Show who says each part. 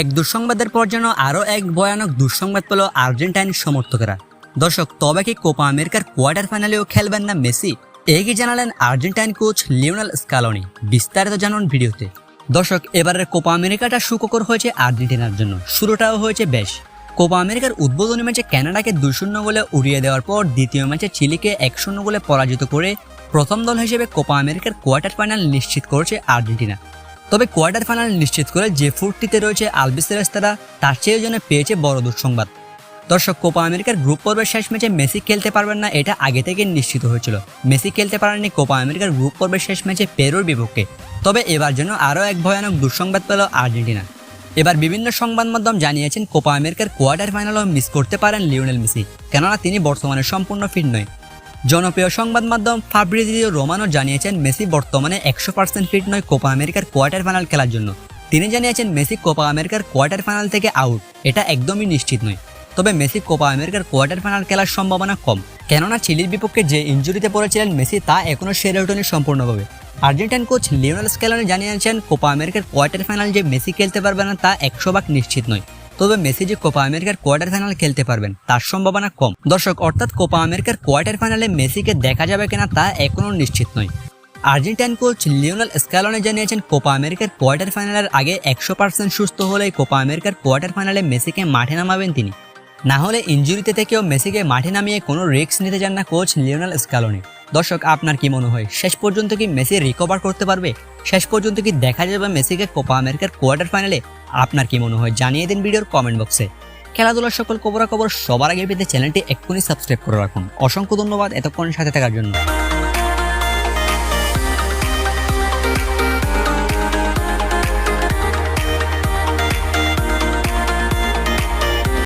Speaker 1: এক দুঃসংবাদের পর যেন আরও এক ভয়ানক দুঃসংবাদ পেল আর্জেন্টাইন সমর্থকেরা। দর্শক, তবে কি কোপা আমেরিকার কোয়ার্টার ফাইনালেও খেলবেন না মেসি? কি জানালেন আর্জেন্টাইন কোচ লিওনাল স্কালনি। বিস্তারিত জানুন ভিডিওতে। দর্শক, এবারের কোপা আমেরিকাটা সুখকর হয়েছে আর্জেন্টিনার জন্য। শুরুটাও হয়েছে বেশ। কোপা আমেরিকার উদ্বোধনী ম্যাচে কানাডাকে দুই শূন্য গোলে উড়িয়ে দেওয়ার পর দ্বিতীয় ম্যাচে চিলিকে এক শূন্য গোলে পরাজিত করে প্রথম দল হিসেবে কোপা আমেরিকার কোয়ার্টার ফাইনাল নিশ্চিত করেছে আর্জেন্টিনা। তবে কোয়ার্টার ফাইনাল নিশ্চিত করে যে ফুটটিতে রয়েছে আলবিসেরেস্তারা তার চেয়েও যেন পেয়েছে বড় দুঃসংবাদ। দর্শক, কোপা আমেরিকার গ্রুপ পর্বের শেষ ম্যাচে মেসি খেলতে পারবেন না, এটা আগে থেকে নিশ্চিত হয়েছিল। মেসি খেলতে পারেননি কোপা আমেরিকার গ্রুপ পর্বের শেষ ম্যাচে পেরোর বিপক্ষে। তবে এবার যেন আরও এক ভয়ানক দুঃসংবাদ পেল আর্জেন্টিনা। এবার বিভিন্ন সংবাদ মাধ্যম জানিয়েছেন, কোপা আমেরিকার কোয়ার্টার ফাইনালও মিস করতে পারেন লিওনেল মেসি, কেননা তিনি বর্তমানে সম্পূর্ণ ফিট নয়। জনপ্রিয় সংবাদ মাধ্যম ফাব্রিজিও রোমানো জানিয়েছেন, মেসি বর্তমানে একশো পার্সেন্ট ফিট নয় কোপা আমেরিকার কোয়ার্টার ফাইনাল খেলার জন্য। তিনি জানিয়েছেন, মেসি কোপা আমেরিকার কোয়ার্টার ফাইনাল থেকে আউট। এটা একদমই নিশ্চিত নয়। তবে মেসি কোপা আমেরিকার কোয়ার্টার ফাইনাল খেলার সম্ভাবনা কম। কেননা, চিলির বিপক্ষে যে ইঞ্জুরিতে পড়েছিলেন মেসি, তা এখনও সেরে ওঠেনি সম্পূর্ণভাবে। আর্জেন্টাইন কোচ লিওনাল স্কেলনে জানিয়েছেন, কোপা আমেরিকার কোয়ার্টার ফাইনাল যে মেসি খেলতে পারবে না, তা একশো ভাগ নিশ্চিত নয়। তবে মেসি যে কোপা আমেরিকার কোয়ার্টার ফাইনাল খেলতে পারবেন, তার সম্ভাবনা কম। দর্শক, অর্থাৎ কোপা আমেরিকার কোয়ার্টার ফাইনালে মেসিকে দেখা যাবে কিনা তা এখনও নিশ্চিত নয়। আর্জেন্টাইন কোচ লিওনাল স্ক্যালনে জানিয়েছেন, কোপা আমেরিকার কোয়ার্টার ফাইনালের আগে একশো পার্সেন্ট সুস্থ হলে কোপা আমেরিকার কোয়ার্টার ফাইনালে মেসিকে মাঠে নামাবেন তিনি। না হলে ইঞ্জুরিতে থেকেও মেসিকে মাঠে নামিয়ে কোনো রিস্ক নিতে চান না কোচ লিওনাল স্ক্যালনি দর্শক, আপনার কি মনে হয়, শেষ পর্যন্ত কি মেসি রিকভার করতে পারবে? শেষ পর্যন্ত কি দেখা যাবে মেসিকে কোপা আমেরিকার কোয়ার্টার ফাইনালে? আপনার কি মনে হয় জানিয়ে দিন ভিডিওর কমেন্ট বক্সে খেলাধুলার সকল খবরাখবর সবার আগে পেতে চ্যানেলটি এক্ষুনি সাবস্ক্রাইব করে রাখুন। অসংখ্য ধন্যবাদ এতক্ষণ সাথে থাকার জন্য।